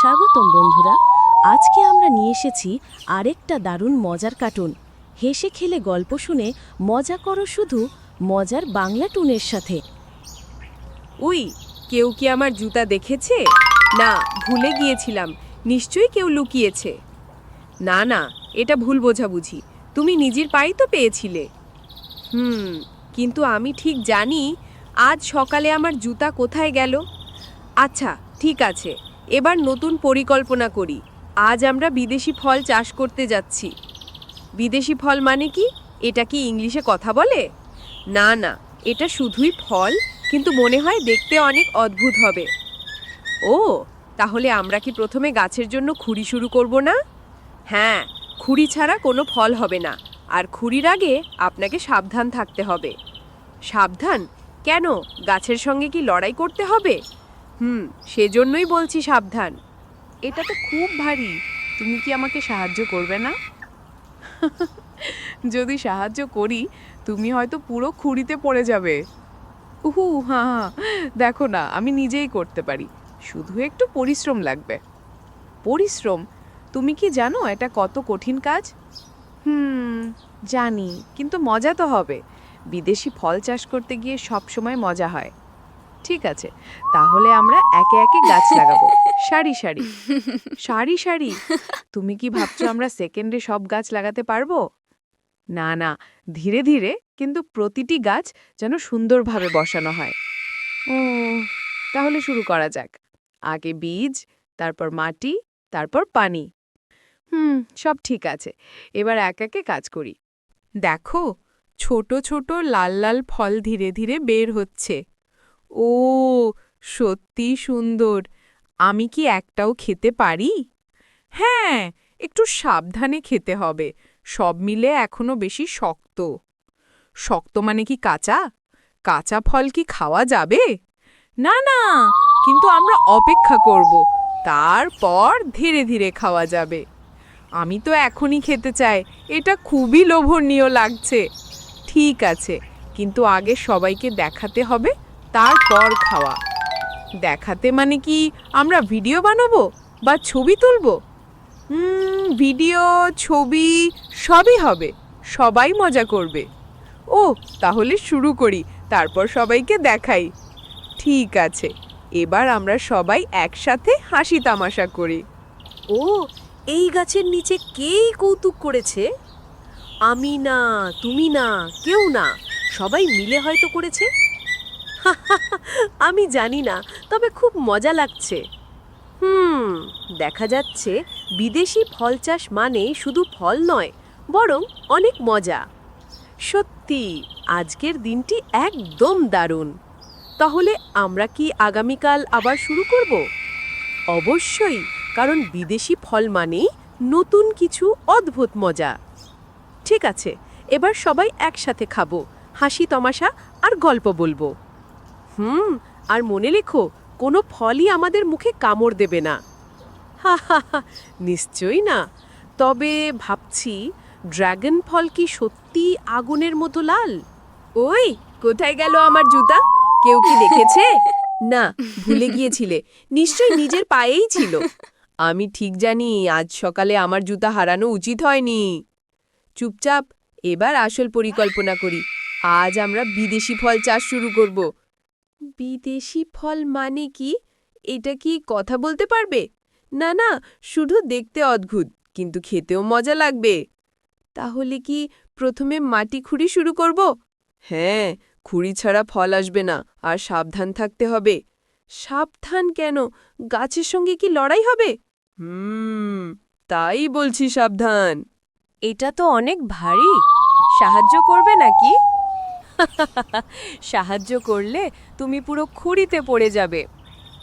স্বাগতম বন্ধুরা। আজকে আমরা নিয়ে এসেছি আরেকটা দারুণ মজার কার্টুন। হেসে খেলে গল্প শুনে মজা করো শুধু, মজার বাংলা টুনের সাথে। উই, কেউ কি আমার জুতা দেখেছে? না, ভুলে গিয়েছিলাম। নিশ্চয়ই কেউ লুকিয়েছে। না না, এটা ভুল বোঝাবুঝি। তুমি নিজের পাই তো পেয়েছিলে। হুম, কিন্তু আমি ঠিক জানি, আজ সকালে আমার জুতা কোথায় গেল। আচ্ছা ঠিক আছে। এবার নতুন পরিকল্পনা করি। আজ আমরা বিদেশি ফল চাষ করতে যাচ্ছি। বিদেশি ফল মানে কি? এটা কি ইংলিশে কথা বলে? না না, এটা শুধুই ফল, কিন্তু মনে হয় দেখতে অনেক অদ্ভুত হবে। ও, তাহলে আমরা কি প্রথমে গাছের জন্য খুঁড়ি শুরু করব না? হ্যাঁ খুঁড়ি ছাড়া কোনো ফল হবে না, আর খুঁড়ির আগে আপনাকে সাবধান থাকতে হবে। সাবধান? কেন? গাছের সঙ্গে কি লড়াই করতে হবে? হুম, সেজন্যই বলছি সাবধান। এটা তো খুব ভারী। তুমি কি আমাকে সাহায্য করবে না? যদি সাহায্য করি, তুমি হয়তো পুরো খুঁড়িতে পড়ে যাবে। উহু হ্যাঁ হ্যাঁ দেখো না, আমি নিজেই করতে পারি। শুধু একটু পরিশ্রম লাগবে। পরিশ্রম? তুমি কি জানো এটা কত কঠিন কাজ? হুম, জানি, কিন্তু মজা তো হবে। বিদেশি ফল চাষ করতে গিয়ে সব সময় মজা হয়। ঠিক আছে তাহলে আমরা একে একে গাছ লাগাবো। সারি সারি। সারি সারি। তুমি কি ভাবছ আমরা সেকেন্ডে সব গাছ লাগাতে পারব? না না। ধীরে ধীরে কিন্তু প্রতিটি গাছ যেন সুন্দরভাবে বসানো হয়। ও তাহলে শুরু করা যাক। আগে বীজ তারপর মাটি তারপর পানি। হুম সব ঠিক আছে। এবার এক একে কাজ করি। দেখো ছোট ছোট লাল লাল ফল ধীরে ধীরে বের হচ্ছে। ও, সত্যি সুন্দর। আমি কি একটাও খেতে পারি? হ্যাঁ একটু সাবধানে খেতে হবে। সব মিলে এখনও বেশি শক্ত। শক্ত মানে কি কাঁচা? কাঁচা ফল কি খাওয়া যাবে? না না, কিন্তু আমরা অপেক্ষা করব। তারপর ধীরে ধীরে খাওয়া যাবে। আমি তো এখনই খেতে চাই। এটা খুবই লোভনীয় লাগছে। ঠিক আছে, কিন্তু আগে সবাইকে দেখাতে হবে তারপর খাওয়া। দেখাতে মানে কি আমরা ভিডিও বানাবো বা ছবি তুলবো? ভিডিও, ছবি সবই হবে, সবাই মজা করবে। ও, তাহলে শুরু করি, তারপর সবাইকে দেখাই। ঠিক আছে, এবার আমরা সবাই একসাথে হাসি তামাশা করি। ও, এই গাছের নিচে কেই কৌতুক করেছে? আমি না, তুমি না, কেউ না, সবাই মিলে হয়তো করেছে? আমি জানি না, তবে খুব মজা লাগছে। হুম, দেখা যাচ্ছে বিদেশি ফল চাষ মানে শুধু ফল নয়, বরং অনেক মজা। সত্যি, আজকের দিনটি একদম দারুণ। তাহলে আমরা কি আগামীকাল আবার শুরু করব? অবশ্যই, কারণ বিদেশি ফল মানেই নতুন কিছু অদ্ভুত মজা। ঠিক আছে, এবার সবাই একসাথে খাব হাসি তমাশা আর গল্প বলব। হুম, আর মনে লেখো, কোনো ফলই আমাদের মুখে কামড় দেবে না। হা হা হা, নিশ্চয়ই না। তবে ভাবছি, ড্রাগন ফল কি সত্যি আগুনের মতো লাল? ওই, কোথায় গেল আমার জুতা? কেউ কি দেখেছে? না, ভুলে গিয়েছিলে। নিশ্চয়ই নিজের পায়েই ছিল। আমি ঠিক জানি, আজ সকালে আমার জুতা হারানো উচিত হয়নি। চুপচাপ, এবার আসল পরিকল্পনা করি। আজ আমরা বিদেশি ফল চাষ শুরু করব। বিদেশি ফল মানে কি? এটা কি কথা বলতে পারবে? না না, শুধু দেখতে অদ্ভুত, কিন্তু খেতেও মজা লাগবে। তাহলে কি প্রথমে মাটি খুঁড়ি শুরু করব? হ্যাঁ খুঁড়ি ছাড়া ফল আসবে না, আর সাবধান থাকতে হবে। সাবধান কেন? গাছের সঙ্গে কি লড়াই হবে? হুম, তাই বলছি সাবধান। এটা তো অনেক ভারী। সাহায্য করবে নাকি? সাহায্য করলে তুমি পুরো খুঁড়িতে পড়ে যাবে।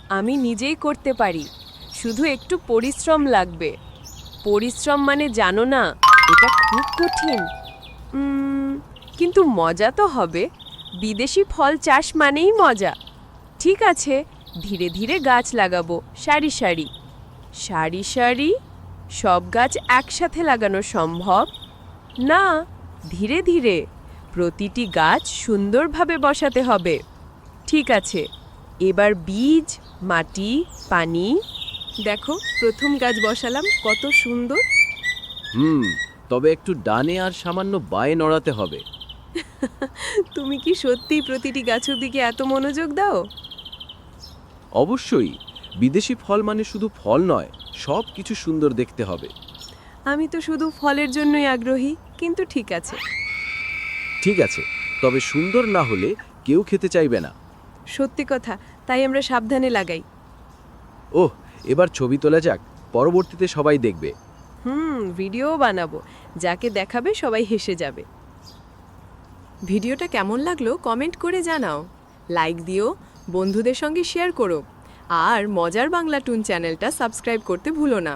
আমি নিজেই করতে পারি। শুধু একটু পরিশ্রম লাগবে। পরিশ্রম মানে জানো না, এটা খুব কঠিন। কিন্তু মজা তো হবে। বিদেশি ফল চাষ মানেই মজা। ঠিক আছে, ধীরে ধীরে গাছ লাগাবো, সারি সারি। সারি সারি? সব গাছ একসাথে লাগানো সম্ভব? না, ধীরে ধীরে। প্রতিটি গাছ সুন্দরভাবে বসাতে হবে। ঠিক আছে এবার বীজ মাটি পানি। দেখো প্রথম গাছ বসালাম কত সুন্দর। হুম তবে একটু ডানে আর সামান্য বায়ে নড়াতে হবে। তুমি কি সত্যিই প্রতিটি গাছের দিকে এত মনোযোগ দাও? অবশ্যই বিদেশি ফল মানে শুধু ফল নয় সব কিছু সুন্দর দেখতে হবে। আমি তো শুধু ফলের জন্যই আগ্রহী কিন্তু ঠিক আছে। ঠিক আছে তবে সুন্দর না হলে কেউ খেতে চাইবে না। সত্যি কথা তাই আমরা সাবধানে লাগাই। ওহ এবার ছবি তোলা যাক পরবর্তীতে সবাই দেখবে। হুম ভিডিও বানাবো যাকে দেখাবে সবাই হেসে যাবে। ভিডিওটা কেমন লাগল কমেন্ট করে জানাও। লাইক দিও বন্ধুদের সঙ্গে শেয়ার করো আর মজার বাংলা টুন চ্যানেলটা সাবস্ক্রাইব করতে ভুলো না।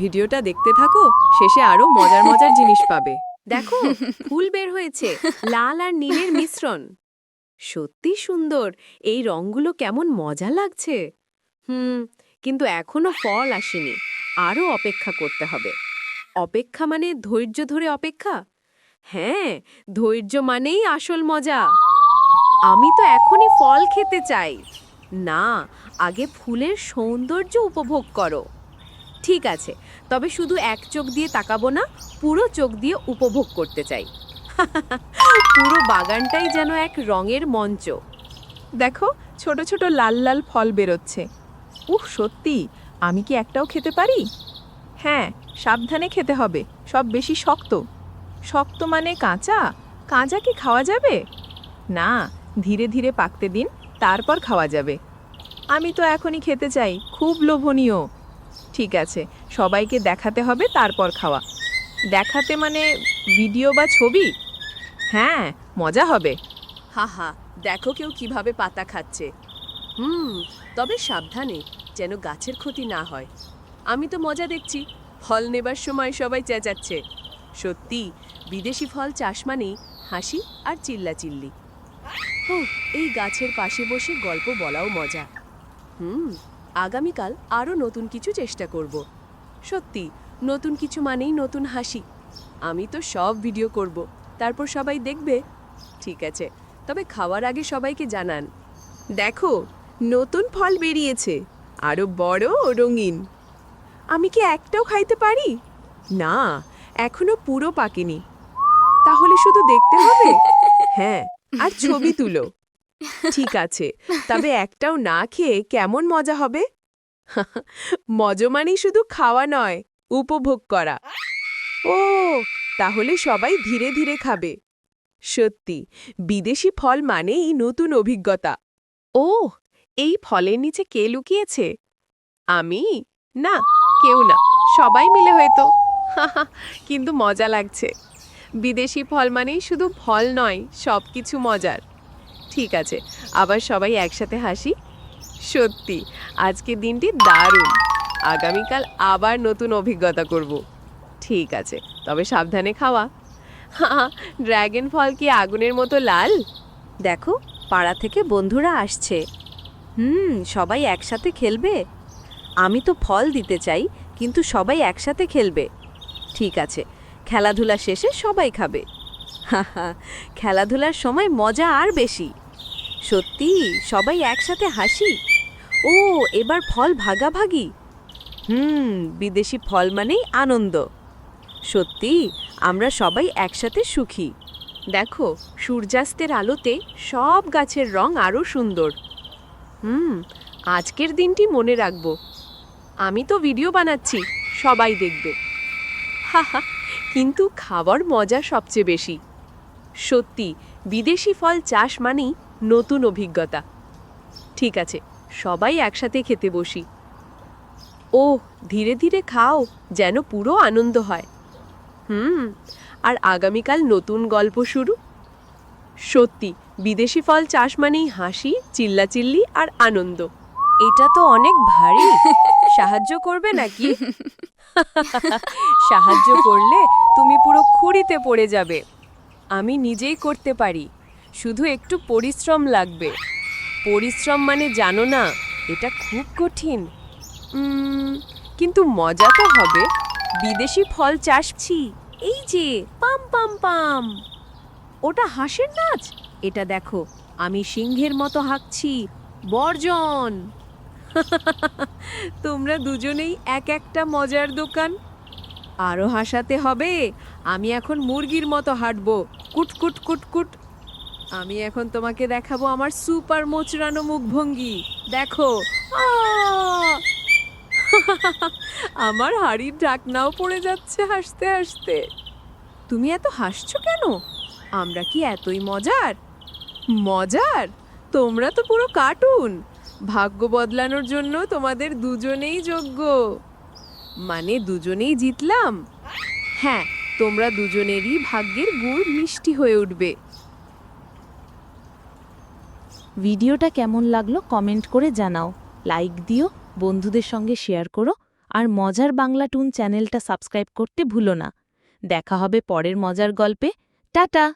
ভিডিওটা দেখতে থাকো শেষে আরও মজার মজার জিনিস পাবে। দেখো, ফুল বের হয়েছে, লাল আর নীলের মিশ্রণ। সত্যি সুন্দর, এই রংগুলো কেমন মজা লাগছে। হুম, কিন্তু এখনও ফল আসেনি আরও অপেক্ষা করতে হবে। অপেক্ষা মানে ধৈর্য ধরে অপেক্ষা? হ্যাঁ ধৈর্য মানেই আসল মজা। আমি তো এখনই ফল খেতে চাই। না, আগে ফুলের সৌন্দর্য উপভোগ করো। ঠিক আছে, তবে শুধু এক চোখ দিয়ে তাকাবো না, পুরো চোখ দিয়ে উপভোগ করতে চাই। পুরো বাগানটাই যেন এক রঙের মঞ্চ। দেখো, ছোট ছোট লাল লাল ফল বেরোচ্ছে। উহ, সত্যি? আমি কি একটাও খেতে পারি? হ্যাঁ সাবধানে খেতে হবে, সব বেশি শক্ত। শক্ত মানে কাঁচা? কাঁচা কি খাওয়া যাবে? না, ধীরে ধীরে পাকতে দিন, তারপর খাওয়া যাবে। আমি তো এখনই খেতে চাই, খুব লোভনীয়। ঠিক আছে, সবাইকে দেখাতে হবে, তারপর খাওয়া। দেখাতে মানে ভিডিও বা ছবি? হ্যাঁ মজা হবে। হা হা, দেখো কেউ কীভাবে পাতা খাচ্ছে। হুম, তবে সাবধানে, যেন গাছের ক্ষতি না হয়। আমি তো মজা দেখছি, ফল নেবার সময় সবাই চেঁচাচ্ছে। সত্যি, বিদেশি ফল চাষ মানেই হাসি আর চিল্লাচিল্লি। ও এই গাছের পাশে বসে গল্প বলাও মজা। হুম আগামীকাল আরও নতুন কিছু চেষ্টা করব। সত্যি নতুন কিছু মানেই নতুন হাসি। আমি তো সব ভিডিও করব। তারপর সবাই দেখবে। ঠিক আছে তবে খাওয়ার আগে সবাইকে জানান। দেখো নতুন ফল বেরিয়েছে। আরও বড় ও রঙিন। আমি কি একটাও খাইতে পারি? না এখনও পুরো পাকেনি। তাহলে শুধু দেখতে হবে? হ্যাঁ আর ছবি তুলো। ঠিক আছে, তবে একটাও না খেয়ে কেমন মজা হবে? মজা মানেই শুধু খাওয়া নয়, উপভোগ করা। ও, তাহলে সবাই ধীরে ধীরে খাবে। সত্যি, বিদেশি ফল মানেই নতুন অভিজ্ঞতা। ও, এই ফলের নিচে কে লুকিয়েছে? আমি? না, কেউ না, সবাই মিলে হয়তো। কিন্তু মজা লাগছে। বিদেশি ফল মানেই শুধু ফল নয় সব কিছু মজার। ঠিক আছে, আবার সবাই একসাথে হাসি। সত্যি আজকের দিনটি দারুণ। আগামীকাল আবার নতুন অভিজ্ঞতা করব। ঠিক আছে, তবে সাবধানে খাওয়া। ড্র্যাগন ফল কি আগুনের মতো লাল? দেখো, পাড়া থেকে বন্ধুরা আসছে। হুম, সবাই একসাথে খেলবে? আমি তো ফল দিতে চাই, কিন্তু সবাই একসাথে খেলবে। ঠিক আছে, খেলাধুলা শেষে সবাই খাবে। খেলাধুলার সময় মজা আর বেশি। সত্যি, সবাই একসাথে হাসি? ও, এবার ফল ভাগাভাগি। হুম, বিদেশি ফল মানেই আনন্দ। সত্যি, আমরা সবাই একসাথে সুখী। দেখো, সূর্যাস্তের আলোতে সব গাছের রং আরও সুন্দর। হুম, আজকের দিনটি মনে রাখব। আমি তো ভিডিও বানাচ্ছি, সবাই দেখবে। হাহা কিন্তু খাবার মজা সবচেয়ে বেশি। সত্যি, বিদেশি ফল চাষ মানেই নতুন অভিজ্ঞতা। ঠিক আছে, সবাই একসাথে খেতে বসি। ও ধীরে ধীরে খাও, যেন পুরো আনন্দ হয়। হুম, আর আগামীকাল নতুন গল্প শুরু? সত্যি, বিদেশি ফল চাষ মানেই হাসি, চিল্লাচিল্লি আর আনন্দ। এটা তো অনেক ভারী। সাহায্য করবে নাকি? সাহায্য করলে তুমি পুরো খুঁড়িতে পড়ে যাবে। আমি নিজেই করতে পারি। শুধু একটু পরিশ্রম লাগবে। পরিশ্রম মানে জানো না, এটা খুব কঠিন। কিন্তু মজা তো হবে। বিদেশি ফল চাষছি। এই যে, পাম পাম পাম। ওটা হাঁসের নাচ? এটা দেখো, আমি সিংহের মতো হাঁকছি। বর্জন! তোমরা দুজনেই এক একটা মজার দোকান। আরও হাসাতে হবে। আমি এখন মুরগির মতো হাঁটবো। কুট কুট কুট কুট আমি এখন তোমাকে দেখাবো আমার সুপার মোচড়ানো মুখভঙ্গি। দেখো! আমার হাড়ির ঢাকনাও পড়ে যাচ্ছে হাসতে হাসতে। তুমি এত হাসছো কেন? আমরা কি এতই মজার? মজার? তোমরা তো পুরো কার্টুন। ভাগ্য বদলানোর জন্য তোমাদের দুজনেই যোগ্য। মানে দুজনেই জিতলাম? হ্যাঁ তোমরা দুজনেরই ভাগ্যের গুড় মিষ্টি হয়ে উঠবে। ভিডিওটা কেমন লাগল কমেন্ট করে জানাও। লাইক দিও, বন্ধুদের সঙ্গে শেয়ার করো, আর মজার বাংলা টুন চ্যানেলটা সাবস্ক্রাইব করতে ভুলো না। দেখা হবে পরের মজার গল্পে। টাটা!